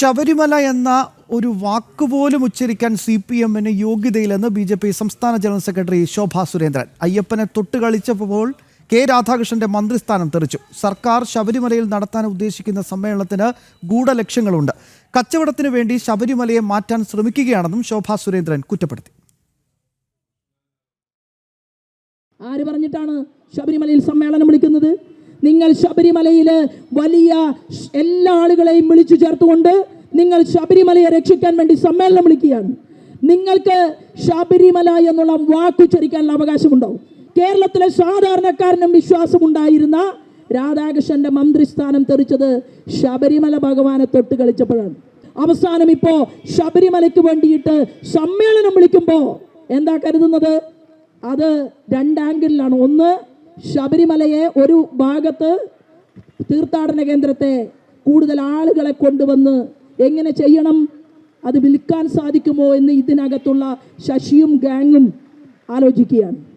ശബരിമല എന്ന ഒരു വാക്കുപോലും ഉച്ചരിക്കാൻ C P എമ്മിന് യോഗ്യതയില്ലെന്ന് ബി ജെ പി സംസ്ഥാന ജനറൽ സെക്രട്ടറി ശോഭാ സുരേന്ദ്രൻ. അയ്യപ്പനെ തൊട്ടുകളിച്ചപ്പോൾ കെ രാധാകൃഷ്ണന്റെ മന്ത്രിസ്ഥാനം തെറിച്ചു. സർക്കാർ ശബരിമലയിൽ നടത്താൻ ഉദ്ദേശിക്കുന്ന സമ്മേളനത്തിന് ഗൂഢലക്ഷ്യങ്ങളുണ്ട്. കച്ചവടത്തിനു വേണ്ടി ശബരിമലയെ മാറ്റാൻ ശ്രമിക്കുകയാണെന്നും ശോഭാ സുരേന്ദ്രൻ കുറ്റപ്പെടുത്തി. ആര് പറഞ്ഞിട്ടാണ് ശബരിമലയിൽ സമ്മേളനം വിളിക്കുന്നത്? നിങ്ങൾ ശബരിമലയിൽ വലിയ എല്ലാ ആളുകളെയും വിളിച്ചു ചേർത്തുകൊണ്ട് നിങ്ങൾ ശബരിമലയെ രക്ഷിക്കാൻ വേണ്ടി സമ്മേളനം വിളിക്കുകയാണ്. നിങ്ങൾക്ക് ശബരിമല എന്നുള്ള വാക്കുച്ചരിക്കാനുള്ള അവകാശമുണ്ടാവും കേരളത്തിലെ സാധാരണക്കാരനും വിശ്വാസമുണ്ടായിരുന്ന രാധാകൃഷ്ണന്റെ മന്ത്രിസ്ഥാനം തെറിച്ചത് ശബരിമല ഭഗവാനെ തൊട്ട് കളിച്ചപ്പോഴാണ്. അവസാനം ഇപ്പോ ശബരിമലയ്ക്ക് വേണ്ടിയിട്ട് സമ്മേളനം വിളിക്കുമ്പോൾ എന്താ കരുതുന്നത്? അത് രണ്ടാംഗിളിലാണ് ഒന്ന് ശബരിമലയെ ഒരു ഭാഗത്ത് തീർത്ഥാടന കേന്ദ്രത്തെ കൂടുതൽ ആളുകളെ കൊണ്ടുവന്ന് എങ്ങനെ ചെയ്യണം? അത് വിൽക്കാൻ സാധിക്കുമോ എന്ന് ഇതിനകത്തുള്ള ശശിയും ഗാങ്ങും ആലോചിക്കുകയാണ്.